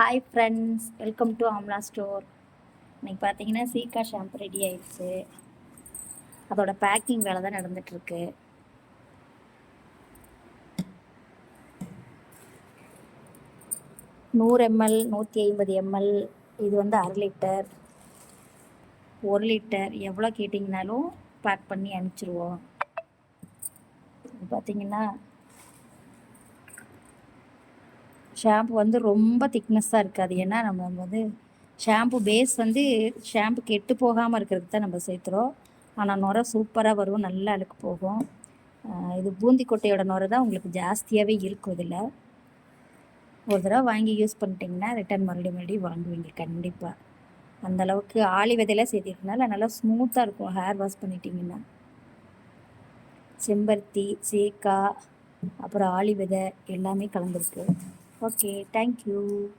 Hi friends welcome to Amla store இன்னைக்கு பார்த்தீங்கன்னா சீக்கா shampoo ready ஆயிடுச்சு. அதோட பேக்கிங் வேலை தான் நடந்துட்டுருக்கு. நூறு எம்எல் நூற்றி ஐம்பது எம்எல் இது வந்து அரை லிட்டர் ஒரு லிட்டர் எவ்வளோ கேட்டிங்கனாலும் பேக் பண்ணி அனுப்பிச்சிருவோம். பார்த்தீங்கன்னா ஷாம்பு வந்து ரொம்ப திக்னஸ்ஸாக இருக்காது ஏன்னா நம்ம வந்து ஷாம்பு பேஸ் வந்து ஷாம்பு கெட்டு போகாமல் இருக்கிறதுக்கு தான் நம்ம சேர்த்துறோம் ஆனால் நுரை சூப்பராக வரும். நல்லா அழுக்கு போகும். இது பூந்தி கொட்டையோட நுரை தான் உங்களுக்கு ஜாஸ்தியாகவே இருக்கும் இதில். ஒரு தடவை வாங்கி யூஸ் பண்ணிட்டீங்கன்னா ரிட்டர்ன் மறுபடியும் மறுபடியும் வாங்குவீங்க. கண்டிப்பாக அந்தளவுக்கு ஆளி விதையெல்லாம் சேர்த்திருக்கனால நல்லா ஸ்மூத்தாக இருக்கும். ஹேர் வாஷ் பண்ணிட்டீங்கன்னா. செம்பருத்தி சீக்கா அப்புறம் ஆளி விதை எல்லாமே கலந்துருக்கு. Okay, thank you.